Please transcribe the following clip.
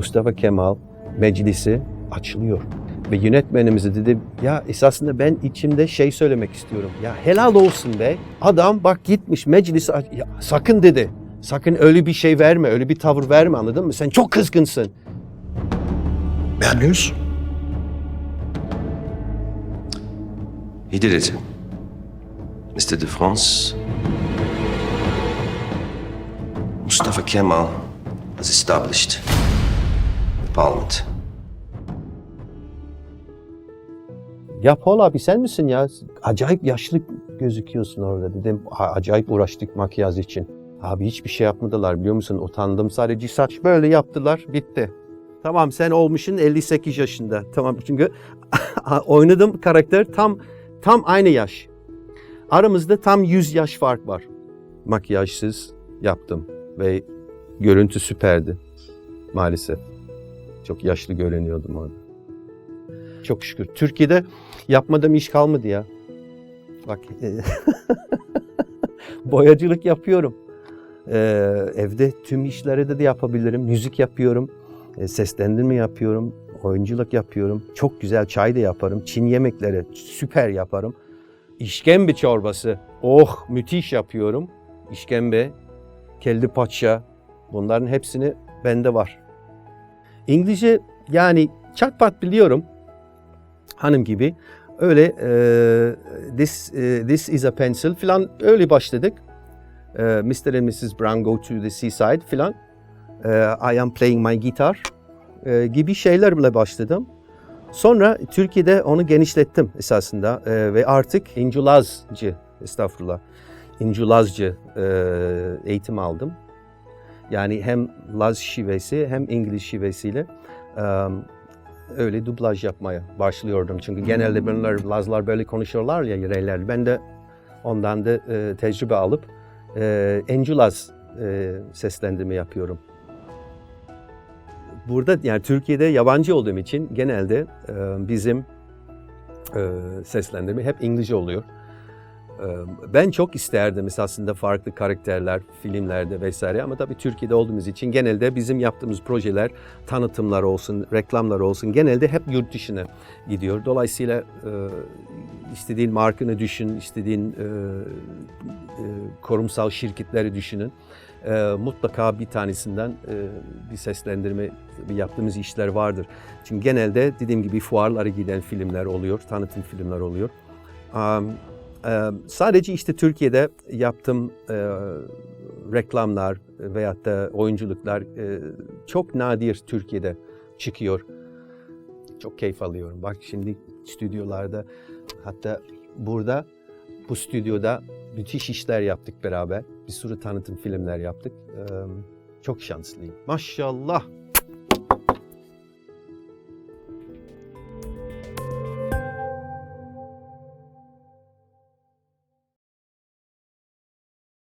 Mustafa Kemal meclisi açılıyor. Ve yönetmenimize dedi ya esasında ben içimde şey söylemek istiyorum. Ya helal olsun be. Adam bak gitmiş meclisi aç- ya, sakın dedi. Sakın öyle bir şey verme, öyle bir tavır verme anladın mı? Sen çok kızgınsın. News? He did it. Mr. de France. Mustafa Kemal has established parliament. Ya Paul abi sen misin ya? Acayip yaşlı gözüküyorsun orada dedim. "A- Acayip uğraştık makyaj için. Abi hiçbir şey yapmadılar biliyor musun? Utandım sadece saç böyle yaptılar bitti. Tamam sen olmuşsun 58 yaşında. Tamam çünkü oynadım karakter tam tam aynı yaş. Aramızda tam 100 yaş fark var. Makyajsız yaptım ve görüntü süperdi maalesef. Çok yaşlı görünüyordum orada. Çok şükür. Türkiye'de yapmadığım iş kalmadı ya. Bak e, boyacılık yapıyorum. Ee, evde tüm işleri de, de yapabilirim. Müzik yapıyorum. e, seslendirme yapıyorum. Oyunculuk yapıyorum. Çok güzel çay da yaparım. Çin yemekleri süper yaparım. İşkembe çorbası. Oh müthiş yapıyorum. İşkembe, kelle paça. Bunların hepsini bende var. İngilizce yani çatpat biliyorum hanım gibi öyle e, this e, this is a pencil filan öyle başladık. E, Mr. and Mrs. Brown go to the seaside filan. E, I am playing my guitar e, gibi şeylerle başladım. Sonra Türkiye'de onu genişlettim esasında e, ve artık İnculazcı estağfurullah İnculazcı e, eğitim aldım. Yani hem Laz şivesi hem İngiliz şivesiyle öyle dublaj yapmaya başlıyordum. Çünkü genelde bunlar Lazlar böyle konuşuyorlar ya yerellerde. Ben de ondan da e, tecrübe alıp e, Enculaz e, seslendirme yapıyorum. Burada yani Türkiye'de yabancı olduğum için genelde e, bizim e, seslendirme hep İngilizce oluyor. Ben çok isterdim esasında farklı karakterler filmlerde vesaire ama tabii Türkiye'de olduğumuz için genelde bizim yaptığımız projeler tanıtımlar olsun, reklamlar olsun genelde hep yurt dışına gidiyor. Dolayısıyla istediğin markanı düşün, istediğin kurumsal şirketleri düşünün. Mutlaka bir tanesinden bir seslendirme bir yaptığımız işler vardır. Çünkü genelde dediğim gibi fuarlara giden filmler oluyor, tanıtım filmler oluyor. Um, e, sadece işte Türkiye'de yaptığım e, reklamlar veyahut da oyunculuklar e, çok nadir Türkiye'de çıkıyor. Çok keyif alıyorum. Bak şimdi stüdyolarda hatta burada bu stüdyoda müthiş işler yaptık beraber. Bir sürü tanıtım filmler yaptık. E, çok şanslıyım. Maşallah.